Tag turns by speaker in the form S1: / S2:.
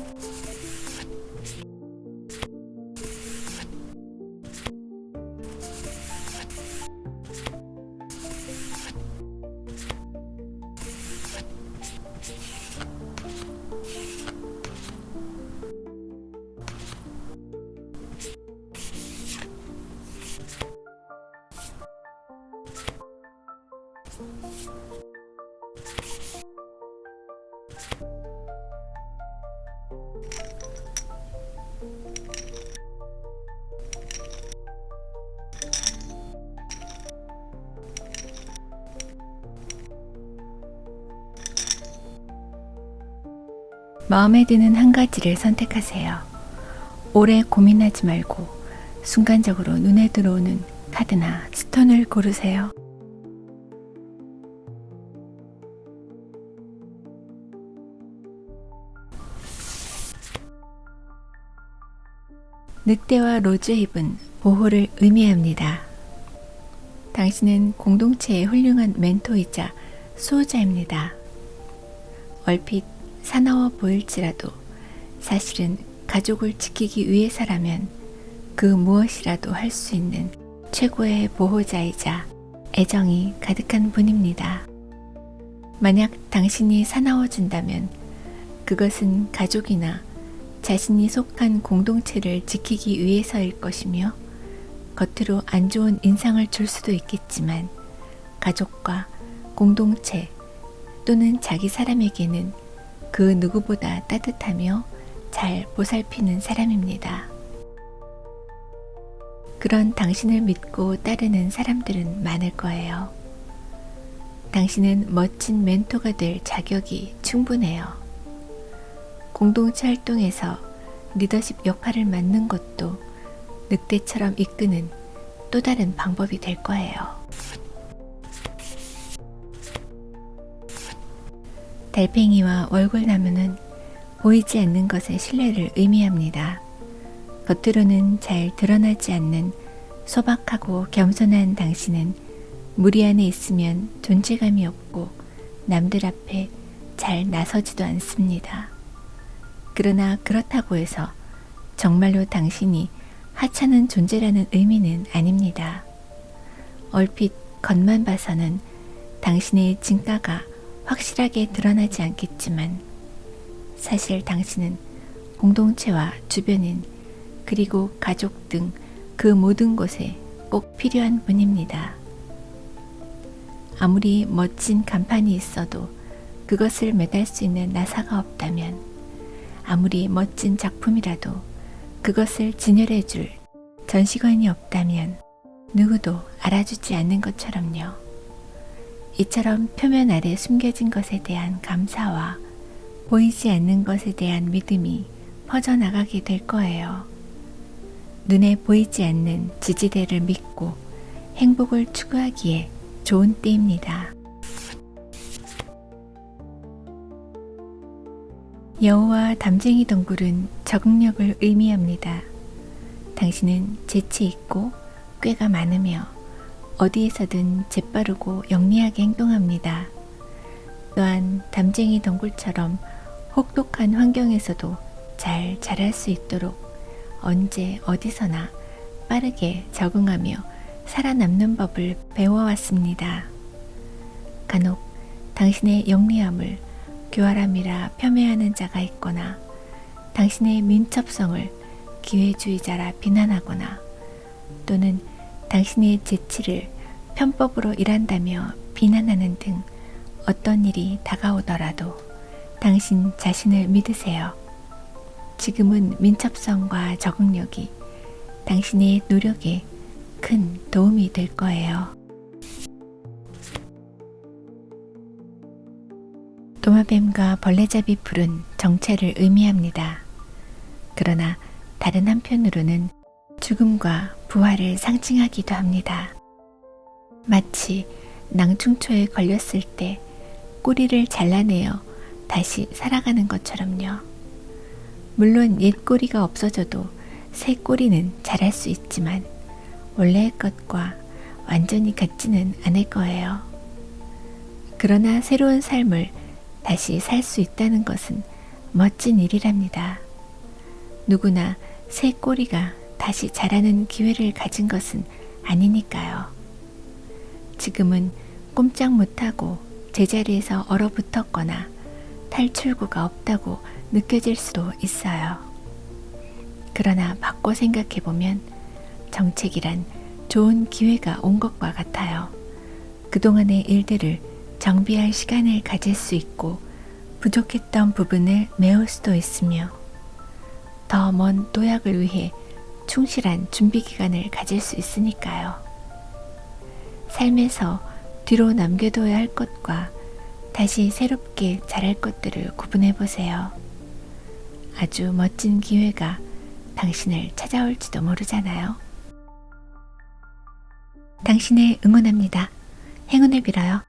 S1: めっちゃいい。 마음에 드는 한 가지를 선택하세요. 오래 고민하지 말고 순간적으로 눈에 들어오는 카드나 스톤을 고르세요. 늑대와 로즈힙은 보호를 의미합니다. 당신은 공동체의 훌륭한 멘토이자 수호자입니다. 얼핏 사나워 보일지라도 사실은 가족을 지키기 위해서라면 그 무엇이라도 할 수 있는 최고의 보호자이자 애정이 가득한 분입니다. 만약 당신이 사나워준다면 그것은 가족이나 자신이 속한 공동체를 지키기 위해서일 것이며 겉으로 안 좋은 인상을 줄 수도 있겠지만 가족과 공동체 또는 자기 사람에게는 그 누구보다 따뜻하며 잘 보살피는 사람입니다. 그런 당신을 믿고 따르는 사람들은 많을 거예요. 당신은 멋진 멘토가 될 자격이 충분해요. 공동체 활동에서 리더십 역할을 맡는 것도 늑대처럼 이끄는 또 다른 방법이 될 거예요. 달팽이와 월골나무는 보이지 않는 것의 신뢰를 의미합니다. 겉으로는 잘 드러나지 않는 소박하고 겸손한 당신은 무리 안에 있으면 존재감이 없고 남들 앞에 잘 나서지도 않습니다. 그러나 그렇다고 해서 정말로 당신이 하찮은 존재라는 의미는 아닙니다. 얼핏 겉만 봐서는 당신의 진가가 확실하게 드러나지 않겠지만 사실 당신은 공동체와 주변인 그리고 가족 등 그 모든 곳에 꼭 필요한 분입니다. 아무리 멋진 간판이 있어도 그것을 매달 수 있는 나사가 없다면 아무리 멋진 작품이라도 그것을 진열해 줄 전시관이 없다면 누구도 알아주지 않는 것처럼요. 이처럼 표면 아래 숨겨진 것에 대한 감사와 보이지 않는 것에 대한 믿음이 퍼져나가게 될 거예요. 눈에 보이지 않는 지지대를 믿고 행복을 추구하기에 좋은 때입니다. 여우와 담쟁이 동굴은 적응력을 의미합니다. 당신은 재치 있고 꾀가 많으며 어디에서든 재빠르고 영리하게 행동합니다. 또한 담쟁이 덩굴처럼 혹독한 환경에서도 잘 자랄 수 있도록 언제 어디서나 빠르게 적응하며 살아남는 법을 배워왔습니다. 간혹 당신의 영리함을 교활함이라 폄훼하는 자가 있거나 당신의 민첩성을 기회주의자라 비난하거나 또는 당신의 재치를 편법으로 일한다며 비난하는 등 어떤 일이 다가오더라도 당신 자신을 믿으세요. 지금은 민첩성과 적응력이 당신의 노력에 큰 도움이 될 거예요. 도마뱀과 벌레잡이 풀은 정체를 의미합니다. 그러나 다른 한편으로는 죽음과 부활을 상징하기도 합니다. 마치 낭충초에 걸렸을 때 꼬리를 잘라내어 다시 살아가는 것처럼요. 물론 옛 꼬리가 없어져도 새 꼬리는 자랄 수 있지만 원래의 것과 완전히 같지는 않을 거예요. 그러나 새로운 삶을 다시 살 수 있다는 것은 멋진 일이랍니다. 누구나 새 꼬리가 다시 자라는 기회를 가진 것은 아니니까요. 지금은 꼼짝 못하고 제자리에서 얼어붙었거나 탈출구가 없다고 느껴질 수도 있어요. 그러나 바꿔 생각해 보면 정책이란 좋은 기회가 온 것과 같아요. 그동안의 일들을 정비할 시간을 가질 수 있고 부족했던 부분을 메울 수도 있으며 더 먼 도약을 위해 충실한 준비 기간을 가질 수 있으니까요. 삶에서 뒤로 남겨둬야 할 것과 다시 새롭게 잘할 것들을 구분해 보세요. 아주 멋진 기회가 당신을 찾아올지도 모르잖아요. 당신을 응원합니다. 행운을 빌어요.